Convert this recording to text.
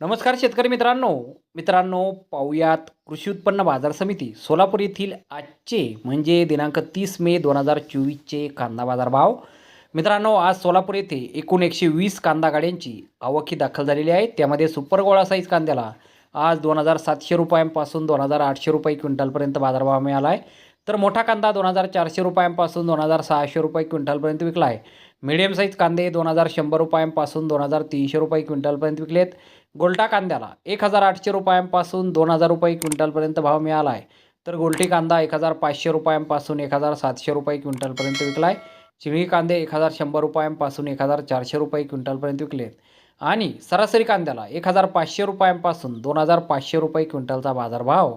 नमस्कार शेतकरी मित्रांनो. मित्रांनो पाहुयात कृषी उत्पन्न बाजार समिती सोलापूर येथील आजचे म्हणजे दिनांक तीस मे दोन हजार चोवीसचे कांदा बाजार भाव मित्रांनो आज सोलापूर येथे एकूण एकशे वीस कांदा गाड्यांची आवकी दाखल झालेली आहे. त्यामध्ये सुपर गोळा साईज कांद्याला आज दोन हजार सातशे रुपयांपासून दोन हजार आठशे रुपये क्विंटलपर्यंत बाजारभाव मिळाला आहे. तर मोठा कांदा दोन हजार चारशे रुपयांपासून दोन हजार सहाशे रुपये क्विंटलपर्यंत विकला आहे. मिडियम साईज कांदे दोन हजार शंभर रुपयांपासून दोन हजार तीनशे रुपये क्विंटलपर्यंत विकलेत. गोल्टा कांद्याला एक हजार आठशे रुपयांपासून दोन हजार रुपये क्विंटलपर्यंत भाव मिळाला आहे. तर गोल्टी कांदा एक हजार पाचशे रुपयांपासून एक हजार सातशे रुपये क्विंटलपर्यंत विकला आहे. चिळी कांदे एक हजार शंभर रुपयांपासून एक हजार चारशे रुपये क्विंटलपर्यंत विकलेत. आणि सरासरी कांद्याला एक हजार पाचशे रुपयांपासून दोन हजार पाचशे रुपये क्विंटलचा बाजारभाव